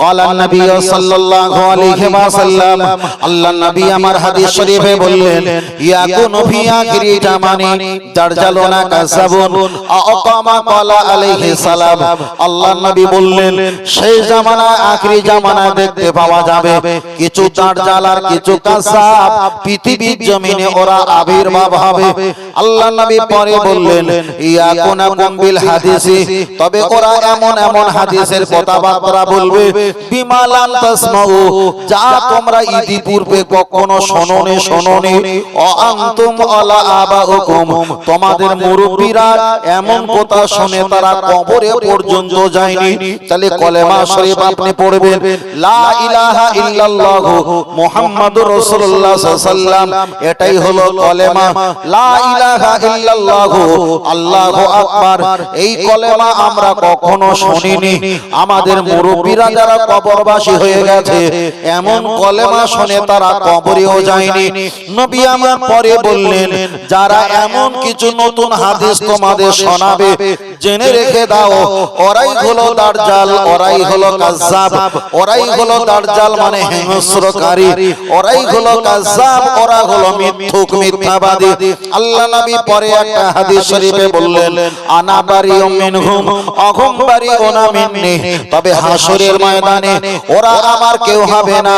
قال النبي صلى الله عليه وسلم আল্লাহ নবী আমার হাদিস শরীফে বললেন ইয়াকুনু ফি আখিরি জামানি দারজালুনা কাযাবুন আকামা ক্বালা আলাইহি সালাম আল্লাহ নবী বললেন সেই জামানা আখিরি জামানা দেখতে পাওয়া যাবে কিছু দারজাল আর কিছু কাযাব পৃথিবীর জমিনে ওরা আবির্ভাব হবে আল্লাহ নবী পরে বললেন ইয়াকুনা কুমবিল হাদিসি। তবে ওরা এমন এমন হাদিসের কথাবার্তা বলবে বিমালান তাসমাউ। যা তোমরা ইতিপূর্বে কখনো শোনোনি শোনোনি ও আনতুম আলা আবাউকুম। তোমাদের মুরব্বীরা এমন কথা শুনে তারা কবরে পর্যন্ত যায়নি। তাহলে কলেমা শরীফ আপনি পড়বেন লা ইলাহা ইল্লাল্লাহ মুহাম্মাদুর রাসূলুল্লাহ সাল্লাল্লাহু এটাই হলো কলেমা। লা ইলাহা ইল্লাল্লাহ, আল্লাহু আকবার। এই কলেমা আমরা কখনো শুনিনি। আমাদের মুরব্বীরা যারা কবরবাসী হয়ে গেছে, এমন কলেমা শুনে তারা কবরেও যায়নি। নবী আমার পরে বললেন, যারা এমন কিছু নতুন হাদিস তোমাদের শোনাবে জেনে রেখে দাও, ওরাই হলো দার্জাল, ওরাই হলো কাজ্জাব, ওরাই হলো দার্জাল মানে হিংস্রকারী, ওরাই হলো কাজ্জাব, ওরা হলো মিথ্যুক, মিথ্যাবাদী। আল্লাহ নবী পরে একটা হাদিস শরীফে বললেন, আনা বারিউম মিনহুম, অহুম বারিউনা মিন্নি। তবে হাসরের ময়দানে ওরা আমার কেউ হবে না।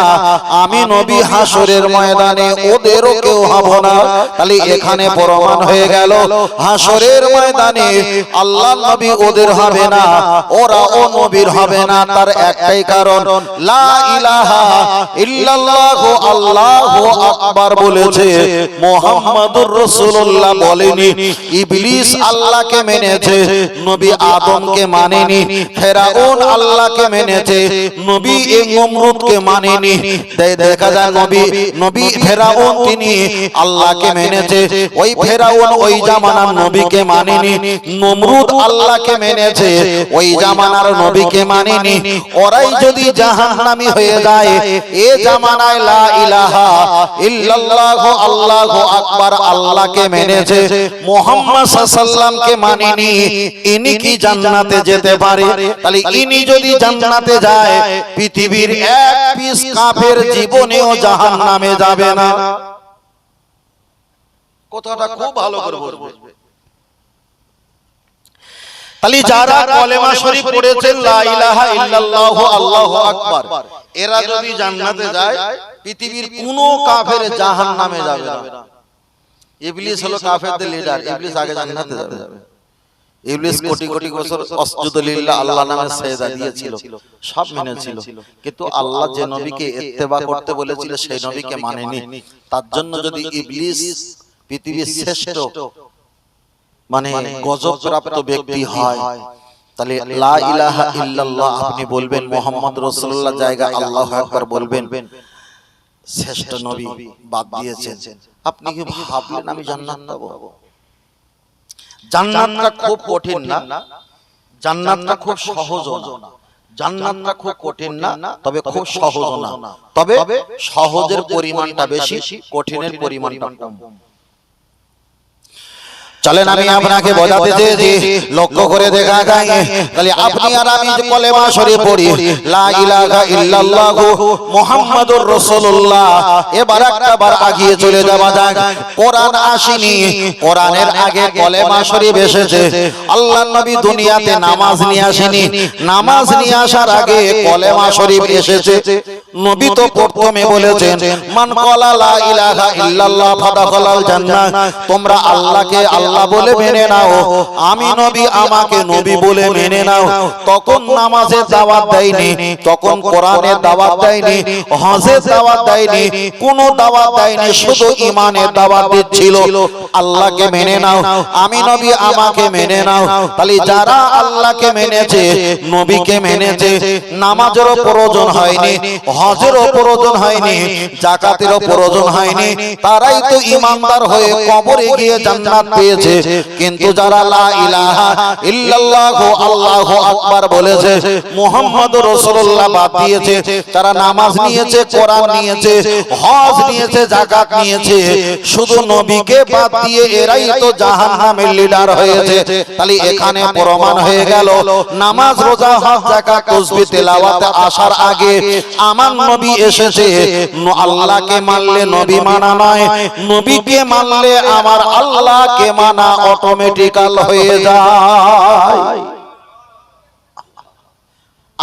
আমি নবী হাসরের ময়দানে ওদেরও কেউ হব না। তাহলে এখানে প্রমাণ হয়ে গেল হাসরের ময়দানে আল্লাহ নবী ওদের হবে না ওরা ও নবীর হবে না তার একটাই কারণ লা ইলাহা ইল্লাল্লাহু আল্লাহু আকবার বলেছে মুহাম্মাদুর রাসূলুল্লাহ বলেনি ইবলিস আল্লাহকে মেনেছে নবী আদমকে মানেনি ফেরাউন আল্লাহকে মেনেছে নবী নমরুদকে মানেনি। দেখা যায় নবী নবী ফেরাউন তিনি আল্লাহকে মেনেছে ওই ফেরাউন ওই জামানার নবীকে মানেনি নমরুদ আল্লাহকে মেনেছে ওই জামানার নবীকে মানেনি ওরাই যদি জাহান্নামী হয়ে যায় এ জামানায় লা ইলাহা ইল্লাল্লাহু আল্লাহু আকবার আল্লাহকে মেনেছে মুহাম্মদ সাল্লাল্লাহুকে মানেনি ইনি কি জান্নাতে যেতে পারে? তাহলে ইনি যদি জান্নাতে যায় পৃথিবীর এক পিস কাফের জীবনেও জাহান্নামে যাবে না। কথাটা খুব ভালো করে বলবে। তাহলে যারা কলেমা শরীফ পড়েছেন লা ইলাহা ইল্লাল্লাহু আল্লাহু আকবার। এরা যদি জান্নাতে যায় পৃথিবীর কোনো কাফের জাহান্নামে যাবে না। ইবলিস হলো কাফেরদের লিডার ইবলিস আগে জান্নাতে যাবে। ইবলিস কোটি কোটি বছর অসজুদ লিল্লাহ আল্লাহ নামে সেজদা দিয়েছিল। সব মেনেছিল কিন্তু আল্লাহ যে নবীকে ইত্তেবা করতে বলেছিল সেই নবীকে মানেনি। তার জন্য যদি ইবলিস পৃথিবীর শ্রেষ্ঠ মানে গজব প্রাপ্ত ব্যক্তি হয়। তাহলে লা ইলাহা ইল্লাল্লাহ আপনি বলবেন মোহাম্মদ রাসূলুল্লাহ জায়গা আল্লাহু আকবার বলবেন। শ্রেষ্ঠ নবী বাদ দিয়েছেন। আপনি কি ভাবলেন আমি জান্নাত পাবো? জান্নাতটা খুব কঠিন না। জান্নাতটা খুব সহজ না। জান্নাতটা খুব কঠিন না তবে খুব সহজ না। তবে সহজের পরিমাণটা বেশি কঠিনের পরিমাণটা কম। চলেন আমি আপনাকে বোঝাতে চেয়েছি। লক্ষ্য করে দেখা যায় তাহলে আপনি আর আমি কলেমা শরীফ পড়ি লা ইলাহা ইল্লাল্লাহ মুহাম্মাদুর রাসূলুল্লাহ। এবার একটা বার আগিয়ে চলে যাওয়া যাক। কোরআন আসেনি। কোরআনের আগে কলেমা শরীফ এসেছে। আল্লাহর নবী দুনিয়াতে নামাজ নিয়ে আসেনি। নামাজ নিয়ে আসার আগে কলেমা শরীফ এসেছে। নবী তো প্রথমে বলেছেন, মান ক্বালা লা ইলাহা ইল্লাল্লাহ ফাদাখালাল জান্নাহ। তোমরা আল্লাহকে আল্লাহ বলে মেনে নাও, আমি নবী আমাকে নবী বলে মেনে নাও। তখন নামাজের দাওয়াত দেয়নি, তখন কোরআনের দাওয়াত দেয়নি, হজের দাওয়াত দেয়নি, কোন দাওয়াত দেয়নি, শুধু ইমানের দাওয়াত দিচ্ছিল। আল্লাহকে মেনে নাও, আমি নবী আমাকে মেনে নাও। তাহলে যারা আল্লাহকে মেনেছে, নবীকে মেনেছে, নামাজেরও প্রয়োজন হয়নি হজেরও প্রয়োজন হয়নি জাকাতেরও প্রয়োজন হয়নি। তারাই তো ইমানদার হয়ে কবরে গিয়ে জান্নাত পেয়েছে। কিন্তু যারা লা ইলাহা ইল্লাল্লাহ আল্লাহু আকবার বলেছে মুহাম্মদ রাসূলুল্লাহ বাদ দিয়েছে তারা নামাজ নিয়েছে কোরআন নিয়েছে হজ নিয়েছে যাকাত নিয়েছে শুধু নবীকে বাদ দিয়ে এরাই তো জাহান্নামের লিডার হয়েছে। তাহলে এখানে প্রমাণ হয়ে গেল নামাজ রোজা হজ যাকাত তাসবিহ তেলাওয়াতে আসার আগে আমার নবী এসেছে। আল্লাহকে মানলে নবী মানা নয়। নবীকে মানলে আমার আল্লাহকে মানা অটোমেটিক্যাল হয়ে যায়।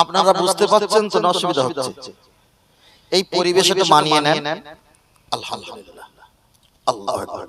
আপনারা বুঝতে পারছেন তো অসুবিধা হচ্ছে? এই পরিবেশে তো মানিয়ে নেন। আলহামদুলিল্লাহ। আল্লাহু জওয়ান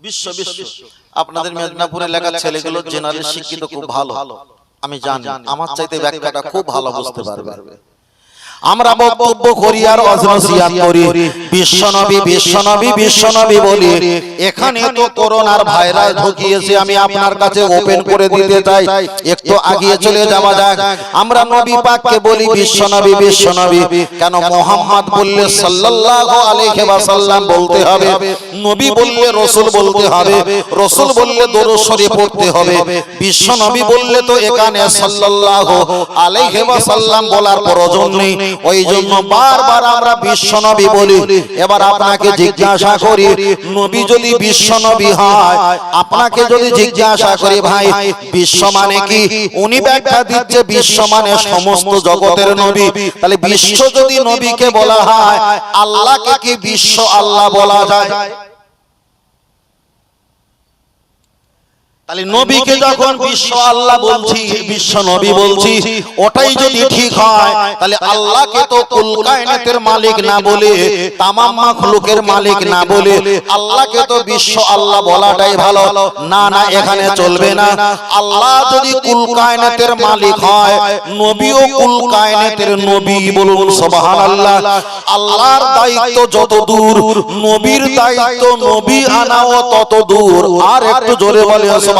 বিশ্ব বিশ্ব আপনাদের মেদিনীপুর এলাকার ছেলেগুলো জেনারেল শিক্ষিত খুব ভালো। আমি জানি। আমার চাইতে ব্যাখ্যাটা খুব ভালো বুঝতে পারবে। আমরা বক্তব্য করি আর অজনসিয়াত করি। বিশ্বনবী বিশ্বনবী বিশ্বনবী বলি এখানে তো করোনার ভাইরাস ঢুকিয়েছে আমি আপনার কাছে ওপেন করে দিতে চাই। একটু আগিয়ে চলে যাওয়া যাক। আমরা নবী পাককে বলি বিশ্বনবী বিশ্বনবী কেন মোহাম্মদ বললে সাল্লাল্লাহু আলাইহি ওয়াসাল্লাম বলতে হবে। নবী বললে রাসূল বলতে হবে। রাসূল বললে দরুদ শরীফ পড়তে হবে। বিশ্বনবী বললে তো এখানে সাল্লাল্লাহু আলাইহি ওয়াসাল্লাম বলার প্রয়োজন নেই ওই জন্য বারবার আমরা বিশ্বনবী বলি। এবার আপনাকে জিজ্ঞাসা করি নবী যদি বিশ্বনবী হয় আপনাকে যদি জিজ্ঞাসা করি ভাই বিশ্ব মানে কি? উনি ব্যাখ্যা দিচ্ছে বিশ্ব মানে সমস্ত জগতের নবী। তাহলে বিশ্ব যদি নবীকে বলা হয় আল্লাহকে কি বিশ্ব আল্লাহ বলা যায়? তাহলে নবীকে যখন বিশ্ব আল্লাহ বলছি বিশ্ব নবী বলছি ওটাই যদি ঠিক হয় তাহলে আল্লাহকে তো কুল কায়নাতের মালিক না বলে তামাম মাখলুকের মালিক না বলে আল্লাহকে তো বিশ্ব আল্লাহ বলাটাই ভালো। না না এখানে চলবে না। আল্লাহ যদি কুল কায়নাতের মালিক হয় নবীও কুল কায়নাতের নবী বলুন সুবহানাল্লাহ। আল্লাহর দায়িত্ব যত দূর নবীর দায়িত্ব নবী আনাও তত দূর। আর একটু জোরে বলে সুবহানাল্লাহ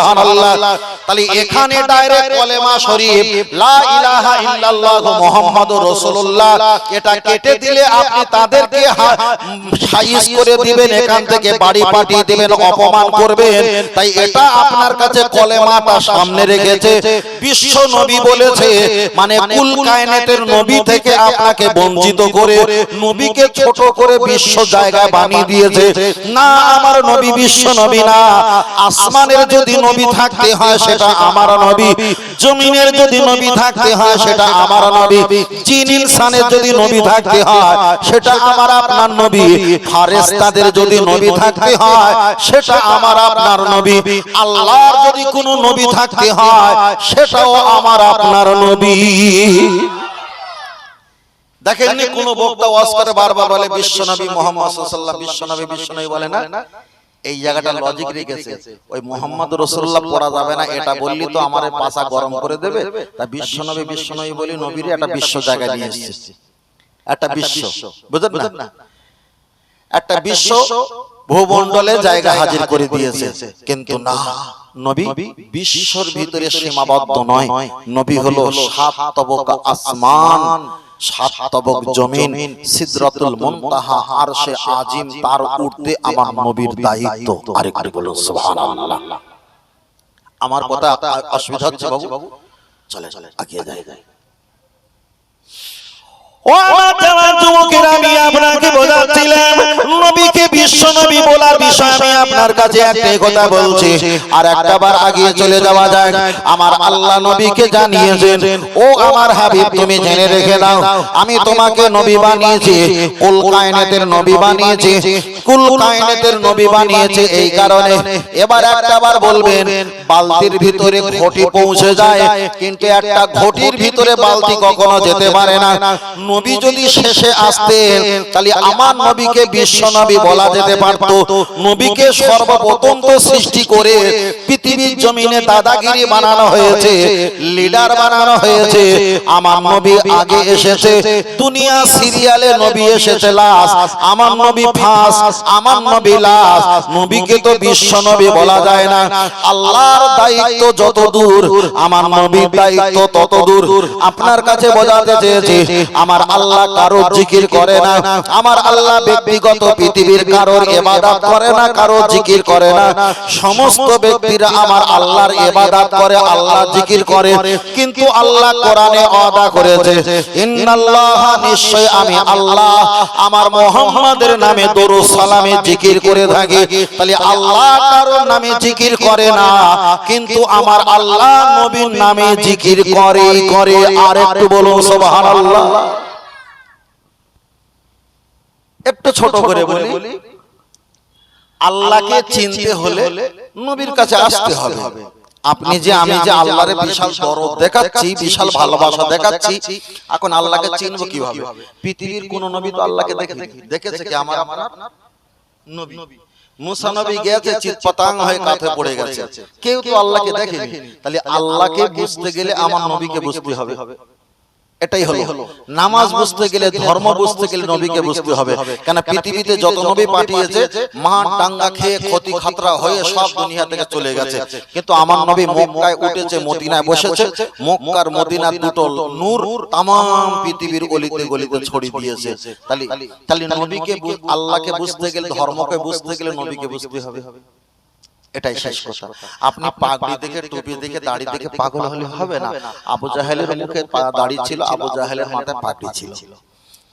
তাহলে এখানে ডাইরেক্ট কলেমা শরীফ লা ইলাহা ইল্লাল্লাহ মুহাম্মাদুর রাসূলুল্লাহ। এটা কেটে দিলে আপনি তাদেরকে সাইজ করে দিবেন এখান থেকে বাড়ি পাঠিয়ে দিবেন অপমান করবেন। তাই এটা আপনার কাছে কলেমাটা সামনে রেখেছে। বিশ্ব নবী বলেছে মানে কুল কায়নাতের নবী থেকে আপনাকে বঞ্চিত করে নবীকে ছোট করে বিশ্ব জায়গায় বানিয়ে দিয়েছে। না আমার নবী বিশ্ব নবী না। আসমানের যদি নবী থাকতে হয় সেটা আমার নবী। জমিনের যদি নবী থাকতে হয় সেটা আমার নবী। জিন ইনসানের যদি নবী থাকতে হয় সেটা আমার আপনার নবী। ফারেস্তাদের যদি নবী থাকতে হয় সেটা আমার আপনার নবী। আল্লাহর যদি কোনো নবী থাকতে হয় সেটাও আমার আপনার নবী। দেখেননি কোন বক্তা ওয়াজ করে বারবার বলে বিশ্বনবী মোহাম্মদ সাল্লাল্লাহু বিশ্বনবী বিশ্বনবী বলে না? এই জায়গাটা লজিক রেখেছে। ওই মোহাম্মদ রসুল্লাহ পড়া যাবে না এটা বললি তো আমার পাশা গরম করে দেবে। তা বিশ্বনবী বিশ্বনবী বলি নবীর একটা বিশ্ব জায়গায় নিয়ে এসেছে। একটা বিশ্ব। বুঝলেন না? একটা বিশ্ব ভূমণ্ডলে জায়গা হাজির করে দিয়েছে। কিন্তু না নবী বিশ্বর ভিতরে সীমাবদ্ধ নয়। নবী হলো সাত তবক আসমান। সাত তবক জমিন সিদরাতুল মুনতাহা আরশে আজিম তার উঠতে আমার নবীর দায়িত্ব। আরেকটু বলুন সুবহানাল্লাহ। আমার কথা অসুবিধা হচ্ছে বাবু। চলে চলে আগিয়ে যাই। ও আমার যুবকেরা আমি তোমাকে নবী বানিয়েছি। নবী বানিয়েছি। নবী বানিয়েছে এই কারণে। এবার একটা বার বলবেন, বালতির ভিতরে ঘটি পৌঁছে যায়, কিন্তু একটা ঘটির ভিতরে বালতি কখনো যেতে পারে না। নবী যদি শেষে আসতেন তাহলে আমার নবীকে বিশ্ব নবী বলা যেতে পারতো। নবীকে সর্বপ্রথম তো সৃষ্টি করে পৃথিবীর জমিনে দাদাগিরি বানানো হয়েছে লিডার বানানো হয়েছে আমার নবী আগে এসেছে দুনিয়া সিরিয়ালে নবী এসেছে লাস্ট আমার নবী ফার্স্ট আমার নবী লাস্ট নবীকে তো বিশ্ব নবী বলা যায় না। আল্লাহর দায়িত্ব যত দূর আমার নবীর দায়িত্ব তত দূর। আপনার কাছে বোঝাতে চেয়েছি আমার আল্লাহ কারোর জিকির করে না, আমার আল্লাহ ব্যক্তিগত পৃথিবীর কারোর ইবাদত করে না, কারোর জিকির করে না। সমস্ত ব্যক্তিরা আমার আল্লাহর ইবাদত করে, আল্লাহ জিকির করে, কিন্তু আল্লাহ কোরআনে ওয়াদা করেছে, ইন্নাল্লাহ নিশ্চয় আমি আল্লাহ, আমার মোহাম্মদের নামে দরুদ সালামে জিকির করে থাকি। তাহলে আল্লাহ কারোর নামে জিকির করে না, কিন্তু আমার আল্লাহ নবীর নামে জিকির করে করে। আর একটু বলুন, সুবহানাল্লাহ। একটু ছোট করে বলি আল্লাহকে চিনতে হলে নবীর কাছে আসতে হবে। আপনি যে আমি যে আল্লাহরে বিশাল দরদ দেখাচ্ছি বিশাল ভালোবাসা দেখাচ্ছি এখন আল্লাহকে চিনবো কীভাবে? পৃথিবীর কোন নবী তো আল্লাহকে দেখে দেখেছে কি আমার আপনার নবী? মুসা নবী গেছে চিৎপতাং হয়ে কাঁথে পড়ে গেছে। কেউ তো আল্লাহকে দেখেনি। তাহলে আল্লাহকে বুঝতে গেলে আমার নবীকে বুঝতে হবে। এটাই হলো। নামাজ বুঝতে গেলে ধর্ম বুঝতে গেলে নবীকে বুঝতে হবে। কেন পৃথিবীতে যত নবী পাঠিয়েছে মাঠ টাঙ্গা খেয়ে ক্ষতি খাতরা হয়ে সব দুনিয়া থেকে চলে গেছে। কিন্তু আমার নবী মক্কায় উঠেছে মদিনায় বসেছে মক্কার মদিনার দুটো নূর তামাম পৃথিবীর গলিতে গলিতে ছড়িয়ে দিয়েছে। তাহলে তাহলে নবীকে আল্লাহকে বুঝতে গেলে ধর্মকে বুঝতে গেলে নবীকে বুঝতে হবে। এটাই শেষ কথা। আপনি পাগড়ি দেখে টুপি দেখে দাড়ি দেখে পাগল হলে হবে না। আবু জাহেলের মুখে দাড়ি ছিল আবু জাহেলের মাথায় পাগড়ি ছিল।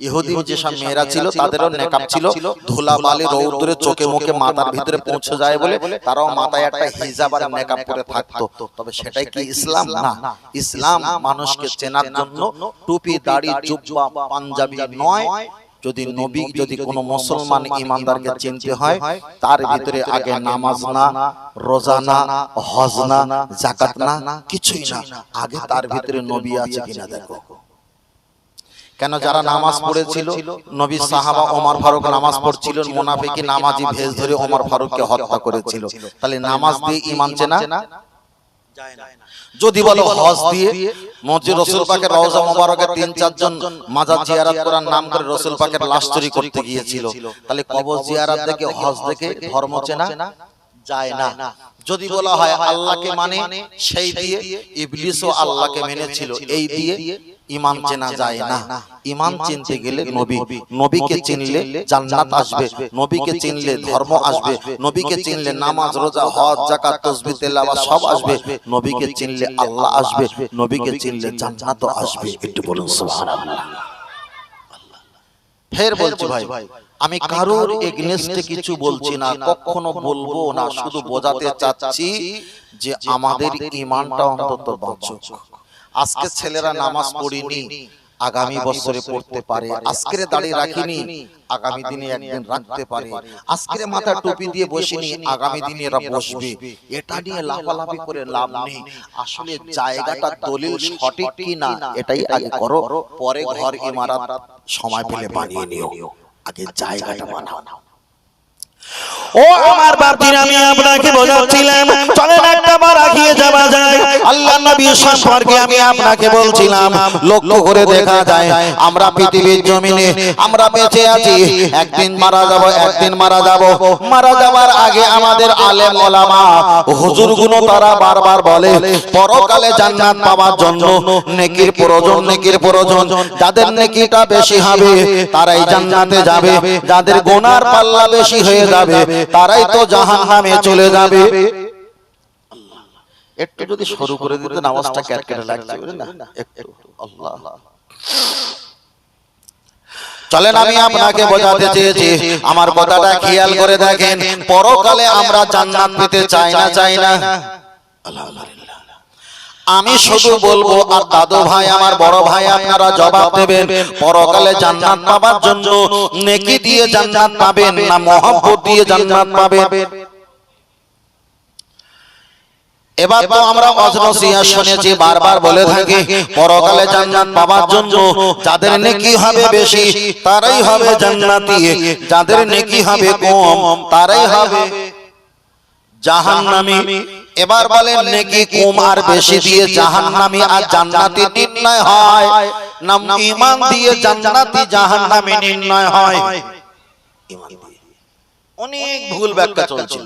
ইহুদি যেসব মেয়েরা ছিল তাদেরও নেকাব ছিল। ধুলা বালি রৌদ্রে চোখে মুখে মাথার ভিতরে পৌঁছে যায় বলে তারাও মাথায় একটা হিজাব আর নেকাব পরে থাকতো। তবে সেটাই কি ইসলাম? না ইসলাম মানুষকে চেনার জন্য টুপি দাড়ি জুব্বা পাঞ্জাবি নয় যদি নবী যদি কোনো মুসলমান ইমানদারকে চিনতে হয় তার ভিতরে আগে নামাজ না রোজা না হজ না জাকাত না কিছুই না। আগে তার ভিতরে নবী আছে কিনা দেখো। কেন যারা নামাজ পড়েছিল নবী সাহাবা ওমর ফারুক নামাজ পড়ছিল মুনাফিকি নামাজি ভেজ ধরে ওমর ফারুককে হত্যা করেছিল। তাহলে নামাজ দিয়ে ইমান চেনা? যদি বলো হজ দিয়ে মসজিদ রসুল পাকের রওজা মোবারকে তিন চারজন মাজার জিয়ারাত করার নাম করে রসুল পাকের লাশ চুরি করতে গিয়েছিল। তাহলে কবর জিয়ারাত দেখে হজ দেখে ধর্ম চেনা যায় না। যদি বলা হয় আল্লাহকে মানে সেই দিয়ে ইবলিসও আল্লাহকে মেনেছিল এই দিয়ে ইমান চেনা যায় না। ইমান চিনতে গেলে নবী নবীকে চিনলে জান্নাত আসবে। নবীকে চিনলে ধর্ম আসবে। নবীকে চিনলে নামাজ রোজা হজ যাকাত তাসবিহ তেলাওয়াত সব আসবে। নবীকে চিনলে আল্লাহ আসবে। নবীকে চিনলে জান্নাত আসবে। একটু বলুন সুবহানাল্লাহ। ফের বলছি ভাই আমি কারোর এগনেস্টে কিছু বলছি না কখনো বলব না। শুধু বোঝাতে চাচ্ছি যে আমাদের ইমানটা অন্তত বাঁচুক। আজকে ছেলেরা নামাজ পড়িনি আগামী বছরে পড়তে পারে। আজকের দাড়ি রাখিনি আগামী দিনে একদিন রাখতে পারে। আজকের মাথা টুপি দিয়ে বসিনি আগামী দিনে এরা বসবে। এটা নিয়ে লাফালাফি করে লাভ নেই। আসলে জায়গাটা দলিল সঠিক কি না এটাই আগে করো পরে ঘর ইমারত সময় পেলে বানিয়ে নিও। আগে জায়গাটা বানাও। ও আমার বাপজির আমি আপনাকে বোঝাচ্ছিলাম। চলেন একটা বার আগিয়ে যাওয়া যায় আল্লাহ নবী সম্পর্কে আমি আপনাকে বলছিলাম। লক্ষ্য করে দেখা যায় আমরা পৃথিবীর জমিনে আমরা বেঁচে আছি। একদিন মারা যাব একদিন মারা যাব। মারা যাবার আগে আমাদের আলেম ওলামা হুজুরগুলো তারা বারবার বলে পরকালে জান্নাত পাওয়ার জন্য নেকির প্রয়োজন নেকির প্রয়োজন যাদের নেকিটা বেশি হবে তারাই জান্নাতে যাবে যাদের গোনার পাল্লা বেশি হয়ে যাবে তারাই তো জাহান নামে চলে যাবে। একটু যদি শুরু করে দিতে নামাজটা ক্যাটকেটে লাগছে না? একটু আল্লাহ। চলেন আমি আপনাকে বোঝাতে চেয়েছি। আমার কথাটা খেয়াল করে দেখেন পরকালে আমরা জান্নাত পেতে চাই না চাই না আলহামদুলিল্লাহ। আমি শুধু বলব, আর দাদু ভাই, আমার বড় ভাই, আপনারা জবাব দেবেন, পরকালে জান্নাত পাবার জন্য নেকি দিয়ে জান্নাত পাবেন না মহব্বত দিয়ে জান্নাত পাবেন? এবার তো আমরা অজনসিয়া শুনেছি, বারবার বলে থাকি, পরকালে জান্নাত পাবার জন্য যাদের নেকি হবে বেশি, তারাই হবে জান্নাতি। যাদের নেকি হবে কম, তারাই হবে জাহান্নামী। এবার বলেন নেকি কম আর বেশি দিয়ে জাহান্নামী আর জান্নাতি নির্ণয় হয়? নাম ঈমান দিয়ে জান্নাতি জাহান্নামী নির্ণয় হয়। ঈমান দিয়ে। অনেক ভুল ব্যাখ্যা চলছিল।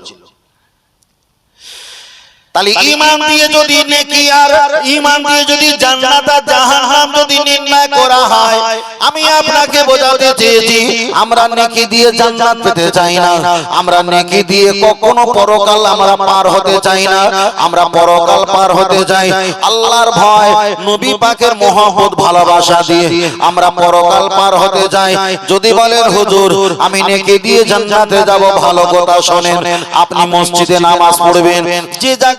তাহলে ইমান দিয়ে যদি নেকি আর ইমান দিয়ে যদি জান্নাত আর জাহান্নাম যদি নির্ণয় করা হয় আমি আপনাকে বোঝাতে চেয়েছি আমরা নেকি দিয়ে জান্নাত পেতে চাই না আমরা নেকি দিয়ে কখনো পরকাল আমরা পার হতে চাই না আমরা পরকাল পার হতে চাই। আল্লাহর ভয় নবী পাকের মহব্বত ভালোবাসা দিয়ে আমরা পরকাল পার হতে চাই। যদি বলেন হুজুর আমি নেকি দিয়ে জান্নাতে যাব ভালো কথা শোনেন। আপনি মসজিদে নামাজ পড়বেন যে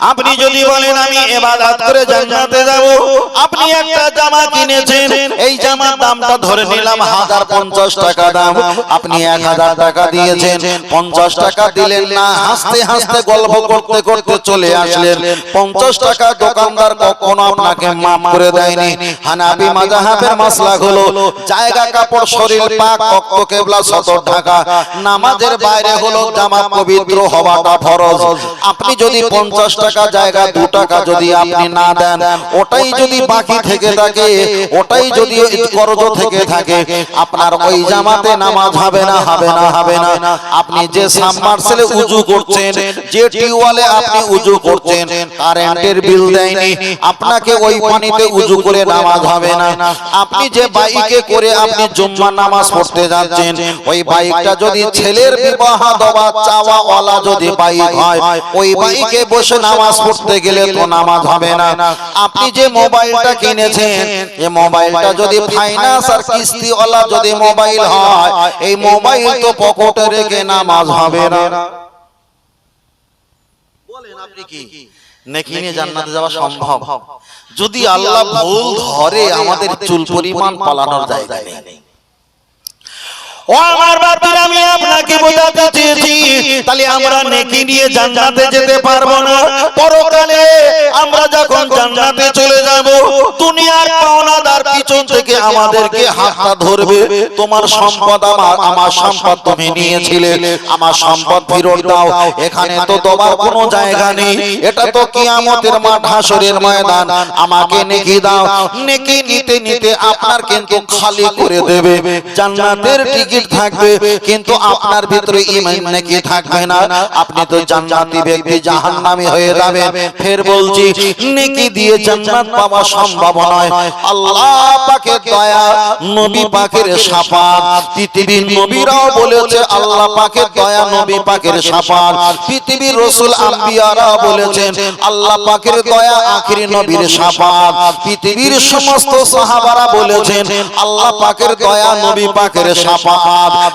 আপনি যদি বলেন আমি এবাদত করে জান্নাতে যাব। আপনি একটা জামা কিনেছেন। এই জামার দামটা ধরে নিলাম হাজার পঞ্চাশ টাকা দাম। আপনি এক হাজার টাকা দিয়েছেন। পঞ্চাশ টাকা দিলেন না। হাসতে হাসতে গল্প করতে করতে চলে আসলেন। পঞ্চাশ টাকা দোকানদার কখনো আপনাকে মাফ করে দেয়নি। হানাবি মাজাহাবের মাসলা হলো জায়গা কাপড় শরীর পাক রক্ত কেবলা সতর ঢাকা। নামাজের বাইরে হলো জামা পবিত্র হওয়াটা ফরজ আপনি যদি পঞ্চাশ টাকা জায়গা দু টাকা যদি আপনি না দেন ওটাই যদি বাকি থেকে থাকে ওটাই যদি করজ থেকে থাকে আপনার ওই জামাতে নামাজ হবে না হবে না হবে না। আপনি যে সাবমার্সেলে উজু করছেন যে টিউবওয়েলে আপনি উজু করছেন কারেন্টের বিল দেয়নি আপনাকে ওই পানিতে উজু করে নামাজ হবে না। আপনি যে বাইকে করে আপনি জুম্মা নামাজ পড়তে যাচ্ছেন ওই বাইকটা যদি ছেলের বিবাহ দেওয়া চাওয়া যদি বাইক হয় ওই বাইকে বসে নামাজ পড়তে গেলে তো নামাজ হবে না। আপনি যে মোবাইলটা কিনেছেন এই মোবাইলটা যদি ফাইন্যান্স আর কিস্তিওয়ালা যদি মোবাইল হয়, এই মোবাইল তো পকেটে রেখে নামাজ হবে না। বলেন আপনি কি? নেকি নিয়ে জান্নাতে যাওয়া সম্ভব? যদি আল্লাহ ভুল ধরে, আমাদের চুল পরিমাণ পালানোর জায়গা নেই। ও আমার আমি আপনাকে বোঝাতে চেয়েছি। তাহলে আমরা নেকি নিয়ে যেতে পারব না। পরকালে আমরা যখন চলে যাব, দুনিয়ার পাওনাদার পিছন থেকে আমাদেরকে ধরবে। তোমার সম্পদ আমার আমার সম্পদ তুমি নিয়েছিলে। আমার সম্পদ ফেরত দাও। এখানে তো তোমার কোনো জায়গা নেই। এটা তো কিয়ামতের মাঠ হাসরের ময়দান। আমাকে নেকি দাও। নেকি নিতে নিতে আপনার কিন্তু খালি করে দেবে। জান্নাতের টিকিট থাকবে, কিন্তু আপনার ভিতরে ঈমান নেকি থাকবে না। আপনি তো জান্নাতি ব্যক্তি, জাহান্নামী হয়ে যাবেন। ফের বলছি, নেকি দিয়ে জান্নাত পাওয়া সম্ভব নয়। আল্লাহ পাকের দয়া, নবী পাকের শাফাত পৃথিবীর নবীরাও বলেছে, আল্লাহ পাকের দয়া, নবী পাকের শাফাত পৃথিবীর রাসূল, আম্বিয়ারাও বলেছেন, আল্লাহ পাকের দয়া আখিরি নবীর শাফাত পৃথিবীর সমস্ত সাহাবারা বলেছেন, আল্লাহ পাকের দয়া, নবী পাকের শাফাত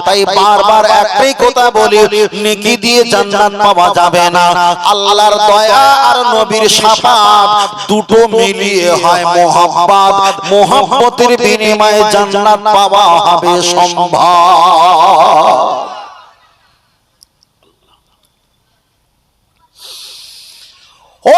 তাই বারবার একটাই কথা বলি নেকি দিয়ে জান্নাত পাওয়া যাবে না। আল্লাহর দয়া আর নবীর শাফাত দুটো মিলিয়ে হয় মোহাম্মত মোহাম্মতের বিনিময়ে জান্নাত পাওয়া হবে সম্ভব। ও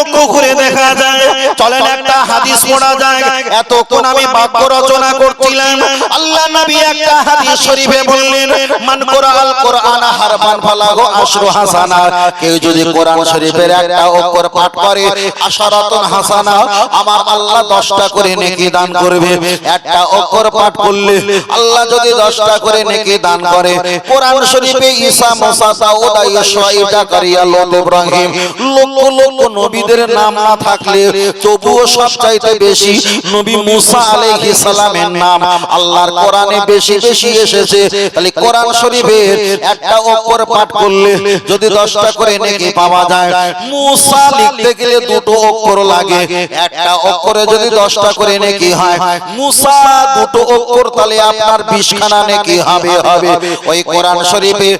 লক্ষ্য করে দেখা যায়। চলেন একটা হাদিস পড়া যায়। এতক্ষণ আমি বাক্য রচনা করছিলাম। আল্লাহ নবী একটা হাদিস শরীফে বললেন, মান কোরআন কোরআন হারফান ফালাহু আশরু হাসানা। কেউ যদি কোরআন শরীফের একটা অক্ষর পাঠ করে, আশারাতুন হাসানা। আমার আল্লাহ 10টা করে নেকি দান করবে। একটা অক্ষর পাঠ করলে আল্লাহ যদি 10টা করে নেকি দান করে। কোরআন শরীফে ঈসা, মুসা জাকারিয়া, লত, ইব্রাহিম, লক্ষ লক্ষ নবীদের নাম না থাকলে তবুও সবচাইতে বেশি নবী মুসা আলাইহিস সালামের নাম আল্লাহর কোরআনে বেশি বেশি এসেছে। তাহলে কোরআন শরীফের একটা অক্ষর পাঠ করলে যদি 10টা করে নেকি পাওয়া যায়, মুসা লিখতে গেলে দুটো অক্ষর লাগে। একটা অক্ষরে যদি 10টা করে নেকি হয়, মুসা দুটো অক্ষর তাহলে আপনার 20 খানা নেকি হবে হবে। ওই কোরআন শরীফে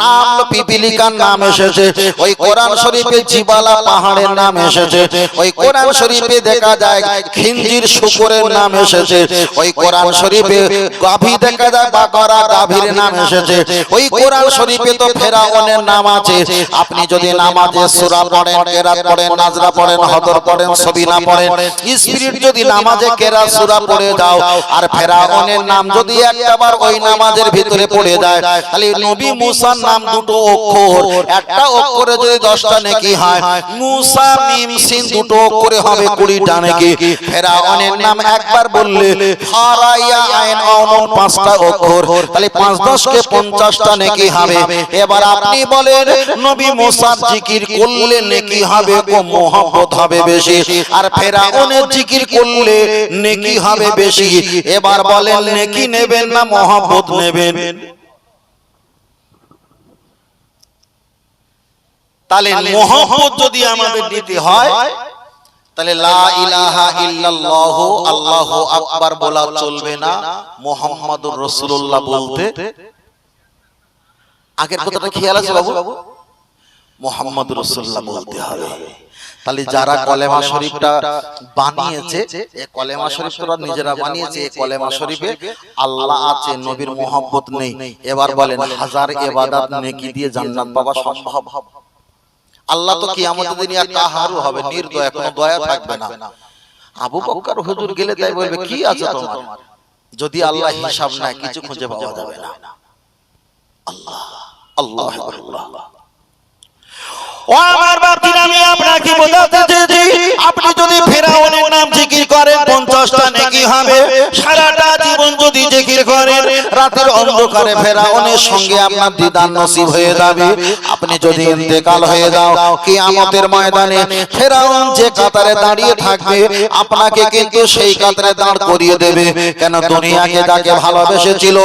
নাম পিপিলিকার নাম এসেছে। ওই কোরআন শরীফে জিবালা পাহাড়ের নাম এসেছে। ওই কোরআন শরীফে দেখা যায় খিঞ্জির শুকরের নাম এসেছে। ওই কোরআন শরীফে গাভী দেখা যায় বাকরা গাভীর নাম এসেছে। ওই কোরআন শরীফে তো ফেরাউনের নাম আছে। আপনি যদি নামাজে সূরা পড়েন কেরাত পড়েন নাজরা পড়েন হদর পড়েন সবিনা পড়েন স্পিরিট যদি নামাজে কেরাত সূরা পড়ে যাও আর ফেরাউনের নাম যদি একবার ওই নামাজের ভিতরে পড়ে যায় তাহলে নবী মুসার নাম দুটো অক্ষর একটা অক্ষরে যদি 10টা নেকি হয় মুসা মিম সিন দুটো অক্ষরে হবে 20টা নেকি ফেরাউনের নাম একবার বললে ফারাইয়া আইন অনন পাঁচটা অক্ষর। তাহলে 5 10 কে 50টা নেকি হবে। এবার আপনি বলেন, নবী মুসা জিকির করলে নেকি হবে ও মোহাম্মত হবে বেশি। আর ফেরাউনের জিকির করলে নেকি হবে বেশি। এবার বলেন, নেকি নেবেন না মোহাম্মত নেবেন? তাহলে মোহাম্মত যদি আমাদের নিতে হয় তাহলে লা ইলাহা ইল্লাল্লাহু আল্লাহু আকবার বলা চলবে না মুহাম্মাদুর রাসূলুল্লাহ বলতে। আগের কথাটা খেয়াল আছে বাবু? মুহাম্মাদুর রাসূলুল্লাহ বলতে হবে। তাহলে যারা কলেমা শরীফটা বানিয়েছে এই কলেমা শরীফ তোরা নিজেরা বানিয়েছে এই কলেমা শরীফে আল্লাহ আছে নবীর মোহাম্মত নেই। এবার বলেন হাজার ইবাদত নেকি দিয়ে জান্নাত পাওয়া সম্ভব? আল্লাহ তো কিয়ামতের দিন আর কাহারও হবে নির্দয় কোনো দয়া থাকবে না। আবু বকর হুজুর গেলে তাই বলবে কি আছে তোমার? যদি আল্লাহ হিসাব না কিছু খুঁজে পাওয়া যাবে না। আল্লাহ আল্লাহ আল্লাহ ও আমার বাপ আমি আপনাকে বোঝাতে চেয়েছি আপনি যদি রাতের অন্ধকারে ফেরাউনের সঙ্গে আপনার দিদার নসিব হয়ে যাবে। আপনি যদি ইন্তেকাল হয়ে যাও কিয়ামতের ময়দানে ফেরাউন যে কাতারে দাঁড়িয়ে থাকবে আপনাকে কিন্তু সেই কাতারে দাঁড় করিয়ে দেবে। কেন দুনিয়াকে যাকে ভালোবেসেছিল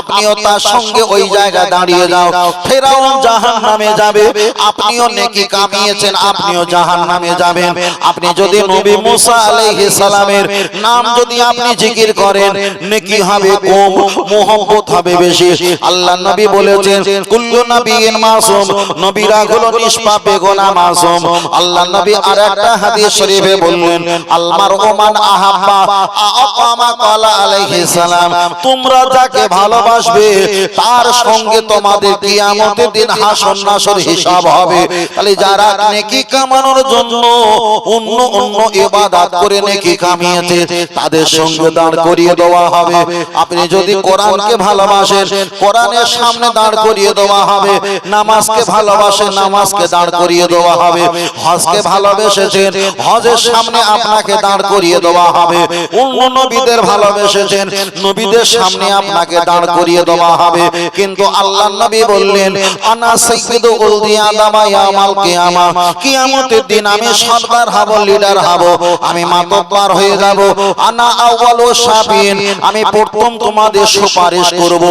আপনিও তার সঙ্গে ওই জায়গায় দাঁড়িয়ে যাও। ফেরাউন জাহান নামে যাবে। আপনিও নেকি কামিয়েছেন আপনিও জাহান নামে যাবেন। আপনি যদি নবী মুসা আলাইহিস সালামের নাম যদি আপনি জিকির করেন নেকি হবে কম মোহব্বত হবে বেশি। আল্লাহ নবী বলেছেন, কুল্লু নবিয়িন মাসুম নবীরা হলো নিষ্পাপ বেগুনা মাসুম। আল্লাহ নবী আরেকটা হাদিস শরীফে বললেন আলমার ওমান আহাব্বা আকামা কালা আলাইহিস সালাম। তোমরা যাকে ভালোবাসবে, তার সঙ্গে তোমাদের কিয়ামতের দিন হাসর নাসর হিসাব হবে। তাহলে যারা নেকি কামানোর জন্য অন্য অন্য ইবাদত করে নেকি কামিয়েছে, তাদের সঙ্গে দাঁড় করিয়ে দেওয়া হবে। আপনি যদি কোরআনকে ভালোবাসেন। কোরআনের সামনে দাঁড় করিয়ে দেওয়া হবে। নামাজকে ভালোবাসেন, নামাজকে দাঁড় করিয়ে দেওয়া হবে। হজকে ভালোবেসেছেন, হজের সামনে আপনাকে দাঁড় করিয়ে দেওয়া হবে। অন্য নবীদের ভালোবেসেছেন, নবীদের সামনে আপনাকে দাঁড় করিয়ে দেওয়া হবে। কিন্তু আল্লাহ নবী বললেন, আনা সাইয়্যিদু উলদি আদামা ইয়ামাল কিয়ামা। কিয়ামতের দিন আমি সর্দার হব, লিডার হব। আমি মাতব্বার হয়ে যাব। আনা আউয়ালু শাফিন আমি প্রথম তোমাদের সুপারিশ করব।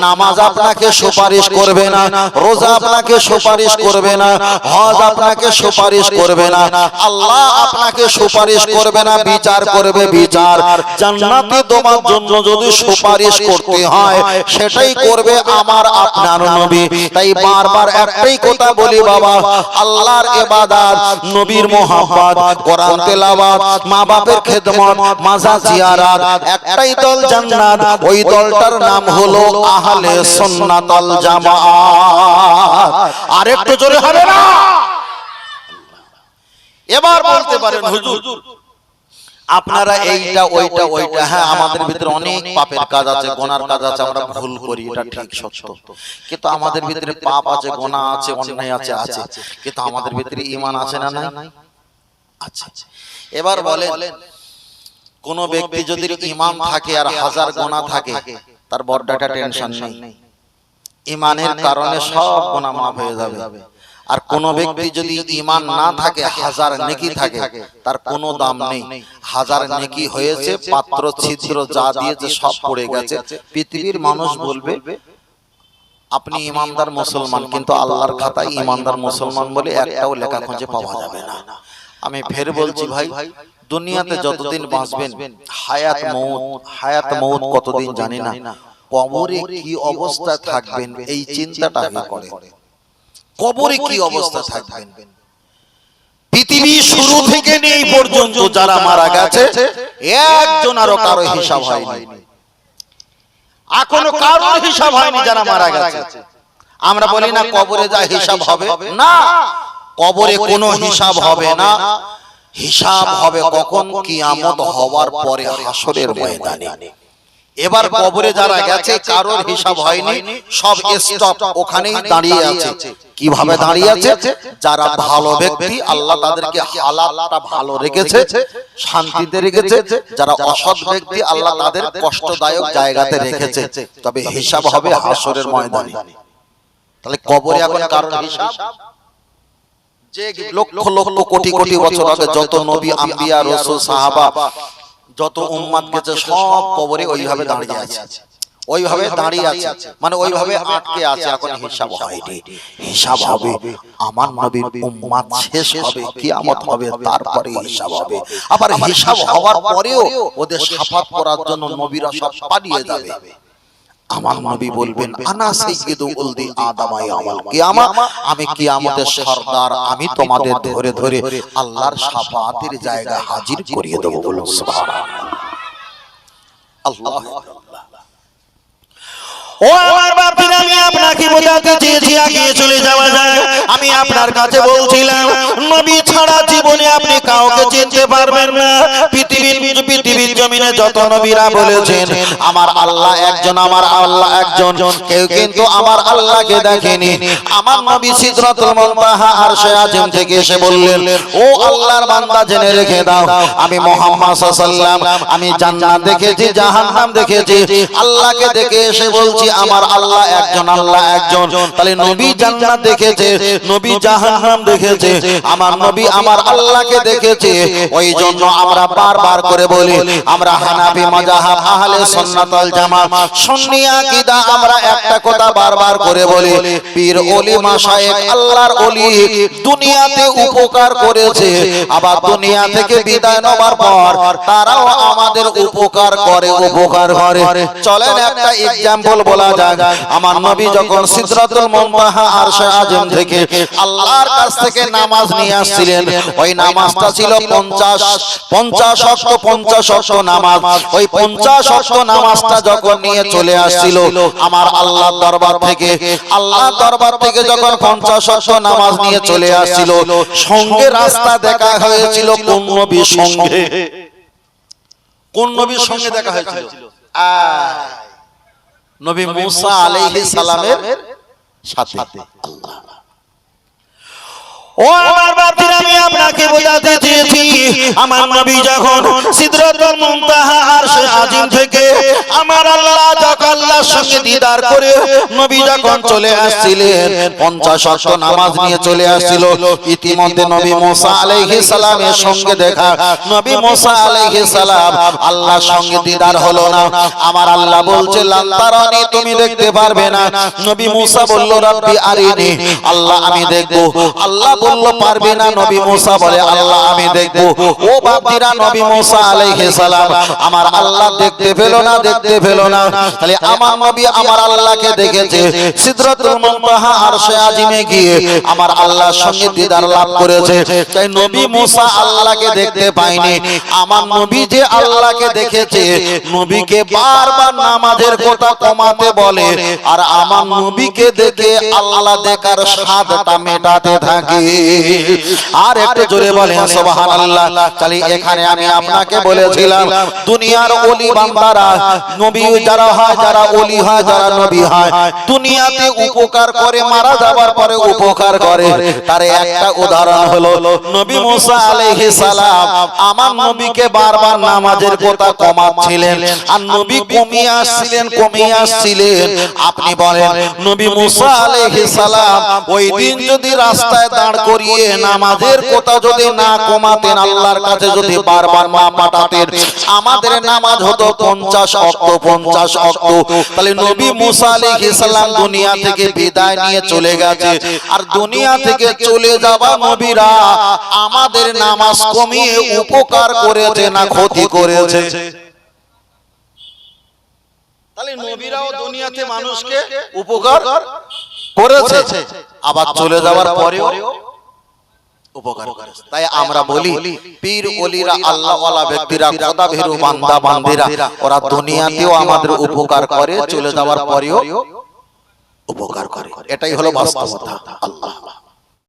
নামাজ আপনাকে সুপারিশ করবে না। রোজা আপনাকে সুপারিশ করবে না। হজ আপনাকে সুপারিশ করবে না। আল্লাহ আপনাকে সুপারিশ করবে না। বিচার করবে বিচার। জান্নাতে তোমার জন্য যদি সুপারিশ করতে হয় সেটাই করবে আমার আপনার নবী। তাই বারবার একটাই কথা বলি বাবা আল্লাহর ইবাদত নবীর মোহাব্বত কোরআন তেলাওয়াত মা বাপের খেদমত মাজার জিয়ারাত একটাই দল জান্নাত ওই দলটার নাম হলো আহলে সুন্নাতুল জামাত। আরেকটু জোরে হবে না? এবার বলতে পারেন হুজুর আপনারা এইটা ওইটা ওইটা হ্যাঁ আমাদের ভিতরে অনেক পাপের কাজ আছে গোনার কাজ আছে আমরা ভুল করি এটা ঠিক সত্য। কিন্তু আমাদের ভিতরে পাপ আছে গোনা আছে অন্যায় আছে আছে কিন্তু আমাদের ভিতরে ইমান আছে না নাই? আচ্ছা এবার বলেন কোন ব্যক্তি যদি ইমান থাকে আর হাজার গোনা থাকে তার বড় একটা টেনশন নেই। ইমানের কারণে সব গোনা মাফ হয়ে যাবে। আর কোন ব্যক্তি যদি ইমান না থাকে হাজার নেকি থাকে তার কোনো দাম নেই। হাজার নেকি হয়েছে পাত্র ছিদ্র যা দিয়েছে সব পড়ে গেছে। পৃথিবীর মানুষ বলবে আপনি ইমানদার মুসলমান কিন্তু আল্লাহর খাতায় ইমানদার মুসলমান বলে একটাও লেখা খুঁজে পাওয়া যাবে না। আমি ফের বলছি ভাই দুনিয়াতে যতদিন বাঁচবেন হায়াত মৌত হায়াত মৌত কতদিন জানি না। কবরে কি অবস্থায় থাকবেন? এই চিন্তাটা আগে করে? কবরে কি অবস্থা থাকবেন? পৃথিবী শুরু থেকে নেই পর্যন্ত যারা মারা গেছে একজন আরও কারও হিসাব হয়নি। এখনও কারোর হিসাব হয়নি যারা মারা গেছে। আমরা বলি না কবরে যা হিসাব হবে। না কবরে কোনো হিসাব হবে না। হিসাব হবে কখন কিয়ামত হওয়ার পরে হাসরের ময়দানে। এবার কবরে যারা গেছে কারোর হিসাব হয়নি সব স্টপ ওখানেই দাঁড়িয়ে আছে। কীভাবে দাঁড়িয়ে আছে? যারা ভালো ব্যক্তি আল্লাহ তাদেরকে হালাতটা ভালো রেখেছে শান্তিতে রেখেছে। যারা অসৎ ব্যক্তি আল্লাহ তাদের কষ্টদায়ক জায়গাতে রেখেছে। তবে হিসাব হবে হাসরের ময়দানে। তাহলে কবরে এখন কারোর হিসাব? যে লক্ষ লক্ষ কোটি কোটি বছর আগে যত নবী আম্বিয়া রসুল সাহাবা যত উম্মাদ গেছে সব কবরে ওইভাবে দাঁড়িয়ে আছে। ওইভাবে দাঁড়িয়ে আছে। মানে ওইভাবে আটকে আছে এখন হিসাব হয়নি হিসাব হবে। আমার নবীর উম্মাদ শেষ হবে কিয়ামত হবে তারপরে হিসাব হবে। আবার হিসাব হওয়ার পরেও ওদের সাফাত করার জন্য নবীরা সব পালিয়ে যাবে। আমার নবী বলবেন আনা সাইয়্যিদু উলদি আদম কিয়ামা। আমি কিয়ামতের সরদার আমি তোমাদের ধরে ধরে আল্লাহর শাফাতের জায়গায় হাজির করিয়ে দেব বলুন সুবহানাল্লাহ। আল্লাহ ও আমার বাপির, আমি আপনাকে বোঝাতে চেয়েছি, আগে চলে যাওয়া যায় আমি আপনার কাছে বলছিলাম, নবী ছাড়া জীবনে আপনি কাউকে চিনতে পারবেন না। পৃথিবীর পৃথিবীর জমিনে যত নবীরা বলেছেন, আমার আল্লাহ একজন, আমার আল্লাহ একজন। কেউ কিন্তু আমার আল্লাহকে দেখেনি। আমার নবী থেকে এসে বললেন, ও আল্লাহর বান্দা, জেনে রেখে দাও, আমি আমি জান্নাত দেখেছি, জাহান্নাম দেখেছি। আল্লাহকে দেখে এসে বলছি আমার আল্লাহ একজন আল্লাহ একজন। তাহলে নবী জান্নাত দেখেছে, নবী জাহান্নাম দেখেছে, আমার নবী আমার আল্লাহকে দেখেছে। ওই জন্য আমরা বারবার করে বলি, আমরা হানাফি মাযহাব আহলে সুন্নাত ওয়াল জামাত, সুন্নি আকীদা আমরা একটা কথা বারবার করে বলি, পীর ওলি মাশায়েখ আল্লাহর ওলি দুনিয়াতে উপকার করেছে, আবার দুনিয়া থেকে বিদায় নেবার পর তারাও আমাদের উপকার করে উপকার করে। চলেন একটা এক্সাম্পল বলা যাক আমার নবী যখন সিদরাতুল মুনতাহা আরশে আযম থেকে আল্লাহর কাছ থেকে নামাজ নিয়ে আসছিলেন ওই নামাজটা ছিল 50 50 শক্ত 50 শক্ত নামাজ। ওই 50 শক্ত নামাজটা যখন নিয়ে চলে আসছিল আমার আল্লাহর দরবার থেকে আল্লাহর দরবার থেকে যখন 50 শক্ত নামাজ নিয়ে চলে আসছিল সঙ্গে রাস্তা দেখা হয়েছিল কোন নবীর সঙ্গে। কোন নবীর সঙ্গে দেখা হয়েছিল? আয়। নবী মুসা আলাইহিস সালামের সাথে। আল্লাহ ও আমার বাপির, আমি আপনাকে বোঝাতে চেয়েছি। আমার নবী যখন সিদরাতুল মুনতাহা আরশে আজিম থেকে আমার আল্লাহ যখন আল্লাহর সঙ্গে দিদার করে নবী যখন চলে আসছিলেন 50 শত নামাজ নিয়ে চলে আসছিল। ইতিমধ্যে নবী মুসা আলাইহিস সালামের সঙ্গে দেখা। নবী মুসা আলাইহিস সালাম আল্লাহর সঙ্গে দিদার হলো না। আমার আল্লাহ বলছে লান্তারানি তুমি দেখতে পারবে না। নবী মুসা বলল, রাব্বি আরিনি, আল্লাহ আমি দেখব। আল্লাহ বলল, পারবে না নবী মুসা? বলে, আল্লাহ, আমি দেখব। ও বাপিরা নবী মুসা আলাইহিস সালাম, আমার আল্লাহ দেখতে পেল না, দেখতে পেল না। তাহলে আমার নবী আমার আল্লাহকে দেখেছে। সিদরাতুল মুনতাহা আরশে আজিমে গিয়ে আমার আল্লাহর সঙ্গে দিদার লাভ করেছে। তাই নবী মুসা আল্লাহকে দেখতে পায়নি আমার নবী যে আল্লাহকে দেখেছে, নবীকে বারবার নামাজের কথা কমাতে বলে। আর আমার নবীকে দেখে আল্লাহ দেখার স্বাদটা মেটাতে থাকে। আর একটু জোরে বলেন সুবহানাল্লাহ। তাহলে এখানে আমি আপনাকে বলেছিলাম দুনিয়ার ওলি বান্দারা নবী যারা হয় যারা ওলি হয় যারা নবী হয় দুনিয়াতে উপকার করে মারা যাবার পরে উপকার করে। তার একটা উদাহরণ হলো নবী মুসা আলাইহিস সালাম আমার নবীকে বারবার নামাজের কথা কমাচ্ছিলেন আর নবী কমিয়ে আসছিলেন কমিয়ে আসছিলেন। আপনি বলেন নবী মুসা আলাইহিস সালাম ওই দিন যদি রাস্তায় দাঁড় করিয়ে নামাজের কথা যদি না কমাতেন আল্লাহর কাছে যদি বারবার না পাঠাতেন আমাদের নামাজ হতো পঞ্চাশ অক্ত পঞ্চাশ অক্ত। তাহলে নবী মুসা আলাইহিস সালাম দুনিয়া থেকে বিদায় নিয়ে চলে গেছে। আর দুনিয়া থেকে চলে যাওয়া নবীরা আমাদের নামাজ কমিয়ে উপকার করেছে না ক্ষতি করেছে? তাহলে নবীরাও দুনিয়াতে মানুষকে উপকার করেছে। আবার চলে যাওয়ার পরেও উপকার তাই আমরা বলি পীর ওলিরা আল্লাহ ব্যক্তিরা খোদা ভীরু বান্দা বান্দিরা। ওরা দুনিয়াতেও আমাদের উপকার করে চলে যাওয়ার পরেও উপকার করে। এটাই হলো বাস্তবতা। আল্লাহ।